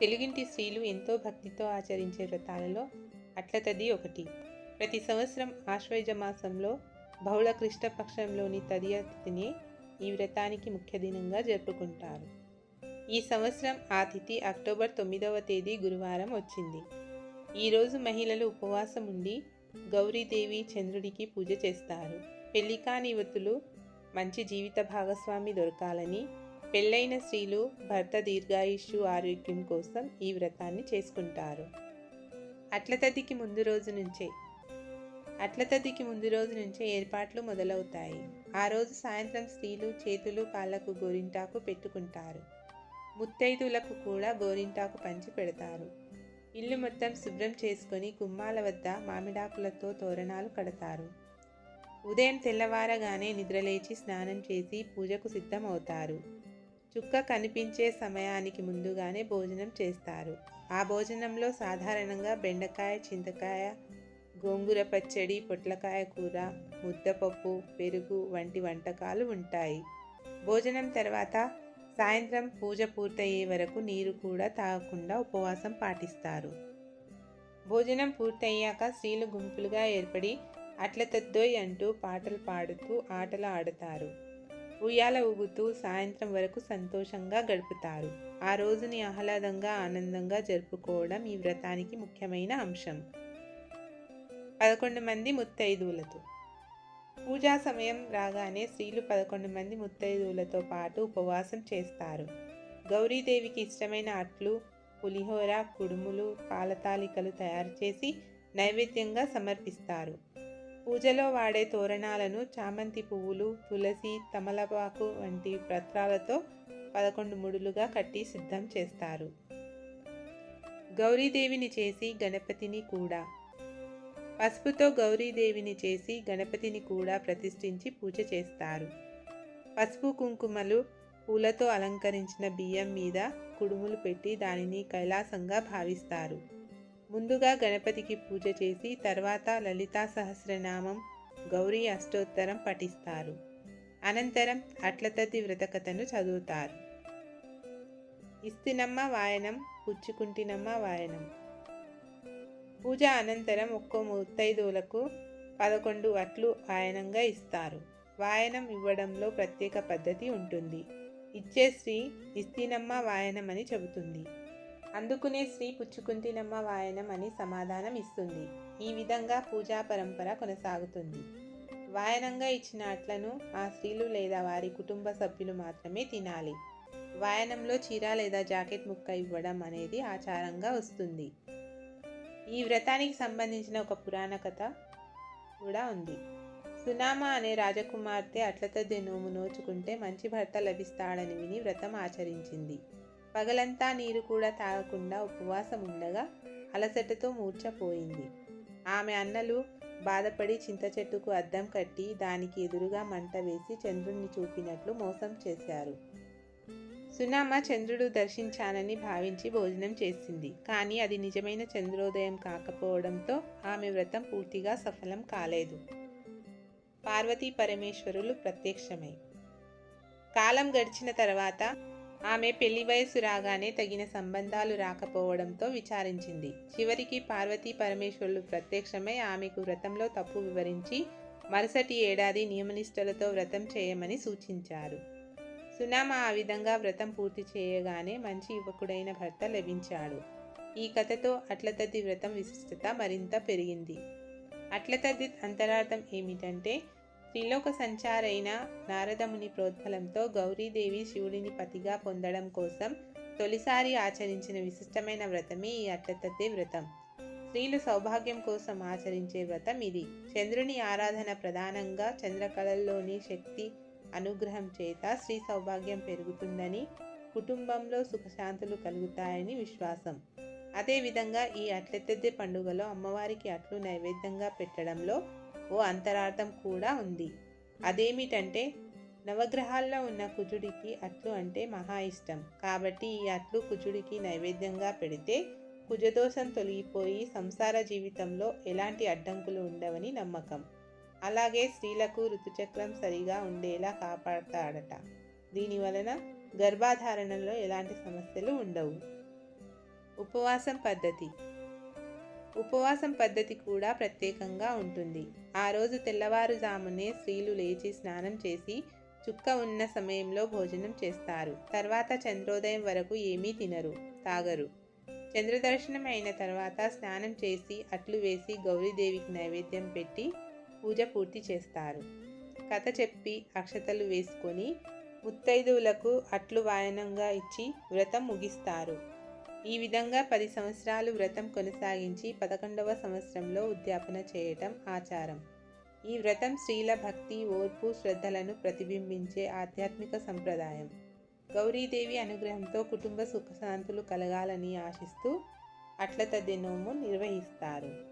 తెలుగింటి స్త్రీలు ఎంతో భక్తితో ఆచరించే వ్రతాలలో అట్లతది ఒకటి. ప్రతి సంవత్సరం ఆశ్వయుజ మాసంలో బహుళ కృష్ణపక్షంలోని తదియ తిథిని ఈ వ్రతానికి ముఖ్య దినంగా జరుపుకుంటారు. ఈ సంవత్సరం ఆ తిథి అక్టోబర్ తొమ్మిదవ తేదీ గురువారం వచ్చింది. ఈరోజు మహిళలు ఉపవాసం ఉండి గౌరీదేవి చంద్రుడికి పూజ చేస్తారు. పెళ్ళికాని యువతులు మంచి జీవిత భాగస్వామి దొరకాలని పెళ్ళైన స్త్రీలు భర్త దీర్ఘాయుష్యు ఆరోగ్యం కోసం ఈ వ్రతాన్ని చేసుకుంటారు. అట్లతదికి ముందు రోజు నుంచే అట్లతదికి ముందు రోజు నుంచే ఏర్పాట్లు మొదలవుతాయి. ఆ రోజు సాయంత్రం స్త్రీలు చేతులు కాళ్ళకు గోరింటాకు పెట్టుకుంటారు. ముత్తైదులకు కూడా గోరింటాకు పంచి పెడతారు. ఇల్లు మొత్తం శుభ్రం చేసుకొని గుమ్మాల వద్ద మామిడాకులతో తోరణాలు కడతారు. ఉదయం తెల్లవారగానే నిద్రలేచి స్నానం చేసి పూజకు సిద్ధమవుతారు. చుక్క కనిపించే సమయానికి ముందుగానే భోజనం చేస్తారు. ఆ భోజనంలో సాధారణంగా బెండకాయ చింతకాయ గోంగూర పచ్చడి పొట్లకాయ కూర ముద్దపప్పు పెరుగు వంటి వంటకాలు ఉంటాయి. భోజనం తర్వాత సాయంత్రం పూజ పూర్తయ్యే వరకు నీరు కూడా తాగకుండా ఉపవాసం పాటిస్తారు. భోజనం పూర్తయ్యాక స్త్రీలు గుంపులుగా ఏర్పడి అట్ల తద్దోయ్ అంటూ పాటలు పాడుతూ ఆటలు ఆడతారు. ఉయ్యాల ఊగుతూ సాయంత్రం వరకు సంతోషంగా గడుపుతారు. ఆ రోజుని ఆహ్లాదంగా ఆనందంగా జరుపుకోవడం ఈ వ్రతానికి ముఖ్యమైన అంశం. పదకొండు మంది ముత్తైదువులతో. పూజా సమయం రాగానే స్త్రీలు పదకొండు మంది ముత్తైదువులతో పాటు ఉపవాసం చేస్తారు. గౌరీదేవికి ఇష్టమైన అట్లు పులిహోర కుడుములు పాలతాలికలు తయారు చేసి నైవేద్యంగా సమర్పిస్తారు. పూజలో వాడే తోరణాలను చామంతి పువ్వులు తులసి తమలపాకు వంటి పత్రాలతో పదకొండు ముడులుగా కట్టి సిద్ధం చేస్తారు. గౌరీదేవిని చేసి గణపతిని కూడా. పసుపుతో గౌరీదేవిని చేసి గణపతిని కూడా ప్రతిష్ఠించి పూజ చేస్తారు. పసుపు కుంకుమలు పూలతో అలంకరించిన బియ్యం మీద కుడుములు పెట్టి దానిని కైలాసంగా భావిస్తారు. ముందుగా గణపతికి పూజ చేసి తర్వాత లలితా సహస్రనామం గౌరీ అష్టోత్తరం పఠిస్తారు. అనంతరం అట్లతద్ది వ్రతకథను చదువుతారు. ఇస్తినమ్మ వాయనం పుచ్చుకుంటినమ్మ వాయనం. పూజ అనంతరం ఒక్కో ముత్తైదువులకు పదకొండు అట్లు వాయనంగా ఇస్తారు. వాయనం ఇవ్వడంలో ప్రత్యేక పద్ధతి ఉంటుంది. ఇచ్చే స్త్రీ ఇస్తినమ్మ వాయనం అని చెబుతుంది. అందుకునే స్త్రీ పుచ్చుకుంటినమ్మ వాయనం అని సమాధానం ఇస్తుంది. ఈ విధంగా పూజా పరంపర కొనసాగుతుంది. వాయనంగా ఇచ్చిన అట్లను ఆ స్త్రీలు లేదా వారి కుటుంబ సభ్యులు మాత్రమే తినాలి. వాయనంలో చీర లేదా జాకెట్ ముక్క ఇవ్వడం అనేది ఆచారంగా వస్తుంది. ఈ వ్రతానికి సంబంధించిన ఒక పురాణ కథ కూడా ఉంది. సునామా అనే రాజకుమార్తె అట్లతద్ది నోము నోచుకుంటే మంచి భర్త లభిస్తాడని విని వ్రతం ఆచరించింది. పగలంతా నీరు కూడా తాగకుండా ఉపవాసం ఉండగా అలసటతో మూర్చపోయింది ఆమె అన్నలు బాధపడి చింత చెట్టుకు అద్దం కట్టి దానికి ఎదురుగా మంట వేసి చంద్రుణ్ణి చూపినట్లు మోసం చేశారు. సునామ చంద్రుడు దర్శించానని భావించి భోజనం చేసింది. కానీ అది నిజమైన చంద్రోదయం కాకపోవడంతో ఆమె వ్రతం పూర్తిగా సఫలం కాలేదు. పార్వతీ పరమేశ్వరులు ప్రత్యక్షమై. కాలం గడిచిన తర్వాత ఆమె పెళ్ళి వయసు రాగానే తగిన సంబంధాలు రాకపోవడంతో విచారించింది. చివరికి పార్వతీ పరమేశ్వరులు ప్రత్యక్షమై ఆమెకు వ్రతంలో తప్పు వివరించి మరుసటి ఏడాది నియమనిష్టలతో వ్రతం చేయమని సూచించారు. సునామ ఆ విధంగా వ్రతం పూర్తి చేయగానే మంచి యువకుడైన భర్త లభించాడు. ఈ కథతో అట్లతద్ది వ్రతం విశిష్టత మరింత పెరిగింది. అట్లతద్ది అంతరార్థం ఏమిటంటే త్రిలోక సంచారైన నారదముని ప్రోద్బలంతో గౌరీదేవి శివుడిని పతిగా పొందడం కోసం తొలిసారి ఆచరించిన విశిష్టమైన వ్రతమే ఈ అట్లతద్ది వ్రతం. స్త్రీలు సౌభాగ్యం కోసం ఆచరించే వ్రతం ఇది. చంద్రుని ఆరాధన ప్రధానంగా చంద్రకళల్లోని శక్తి అనుగ్రహం చేత స్త్రీ సౌభాగ్యం పెరుగుతుందని కుటుంబంలో సుఖశాంతులు కలుగుతాయని విశ్వాసం. అదేవిధంగా ఈ అట్లెత్తెద్దే పండుగలో అమ్మవారికి అట్లు నైవేద్యంగా పెట్టడంలో ఓ అంతరార్థం కూడా ఉంది. అదేమిటంటే నవగ్రహాల్లో ఉన్న కుజుడికి అట్లు అంటే మహా ఇష్టం. కాబట్టి ఈ అట్లు కుజుడికి నైవేద్యంగా పెడితే కుజదోషం తొలగిపోయి సంసార జీవితంలో ఎలాంటి అడ్డంకులు ఉండవని నమ్మకం. అలాగే స్త్రీలకు ఋతుచక్రం సరిగా ఉండేలా కాపాడతాడట. దీనివలన గర్భాధారణలో ఎలాంటి సమస్యలు ఉండవు. ఉపవాసం పద్ధతి. ఉపవాసం పద్ధతి కూడా ప్రత్యేకంగా ఉంటుంది. ఆ రోజు తెల్లవారుజామునే స్త్రీలు లేచి స్నానం చేసి చుక్క ఉన్న సమయంలో భోజనం చేస్తారు. తర్వాత చంద్రోదయం వరకు ఏమీ తినరు తాగరు. చంద్రదర్శనం అయిన తర్వాత స్నానం చేసి అట్లు వేసి గౌరీదేవికి నైవేద్యం పెట్టి పూజ పూర్తి చేస్తారు. కథ చెప్పి అక్షతలు వేసుకొని ముత్తైదువులకు అట్లు వాయనంగా ఇచ్చి వ్రతం ముగిస్తారు. ఈ విధంగా పది సంవత్సరాలు వ్రతం కొనసాగించి పదకొండవ సంవత్సరంలో ఉద్యాపన చేయటం ఆచారం. ఈ వ్రతం స్త్రీల భక్తి ఓర్పు శ్రద్ధలను ప్రతిబింబించే ఆధ్యాత్మిక సంప్రదాయం. గౌరీదేవి అనుగ్రహంతో కుటుంబ సుఖశాంతులు కలగాలని ఆశిస్తూ అట్లత తద్ది నిర్వహిస్తారు.